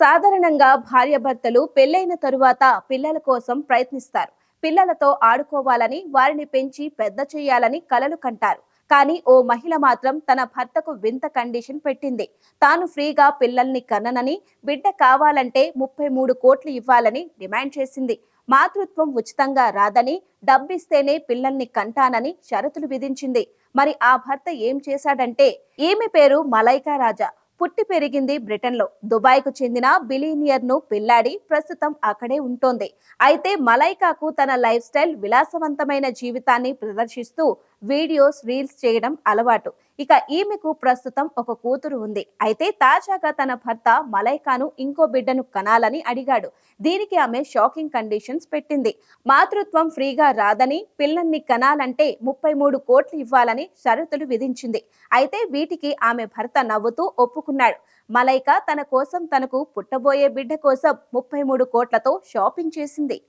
సాధారణంగా భార్యాభర్తలు పెళ్ళైన తరువాత పిల్లల కోసం ప్రయత్నిస్తారు. పిల్లలతో ఆడుకోవాలని వారిని పెంచి పెద్ద చేయాలని కలలు కంటారు. కానీ ఓ మహిళ మాత్రం తన భర్తకు వింత కండిషన్ పెట్టింది. తాను ఫ్రీగా పిల్లల్ని కన్ననని బిడ్డ కావాలంటే ముప్పై మూడు కోట్లు ఇవ్వాలని డిమాండ్ చేసింది. మాతృత్వం ఉచితంగా రాదని డబ్బిస్తేనే పిల్లల్ని కంటానని షరతులు విధించింది. మరి ఆ భర్త ఏం చేశాడంటే ఈమె పేరు మలైకా రాజా. పుట్టి పెరిగింది బ్రిటన్లో. దుబాయ్కు చెందిన బిలీనియర్ను పెళ్ళాడి ప్రస్తుతం అక్కడే ఉంటోంది. అయితే మలైకాకు తన లైఫ్ స్టైల్ విలాసవంతమైన జీవితాన్ని ప్రదర్శిస్తూ వీడియోస్ రీల్స్ చేయడం అలవాటు. ఇక ఈమెకు ప్రస్తుతం ఒక కూతురు ఉంది. అయితే తాజాగా తన భర్త మలైకాను ఇంకో బిడ్డను కనాలని అడిగాడు. దీనికి ఆమె షాకింగ్ కండిషన్స్ పెట్టింది. మాతృత్వం ఫ్రీగా రాదని పిల్లల్ని కనాలంటే ముప్పై మూడు కోట్లు ఇవ్వాలని షరతులు విధించింది. అయితే వీటికి ఆమె భర్త నవ్వుతూ ఒప్పుకున్నాడు. మలైక తన కోసం తనకు పుట్టబోయే బిడ్డ కోసం ముప్పై మూడు కోట్లతో షాపింగ్ చేసింది.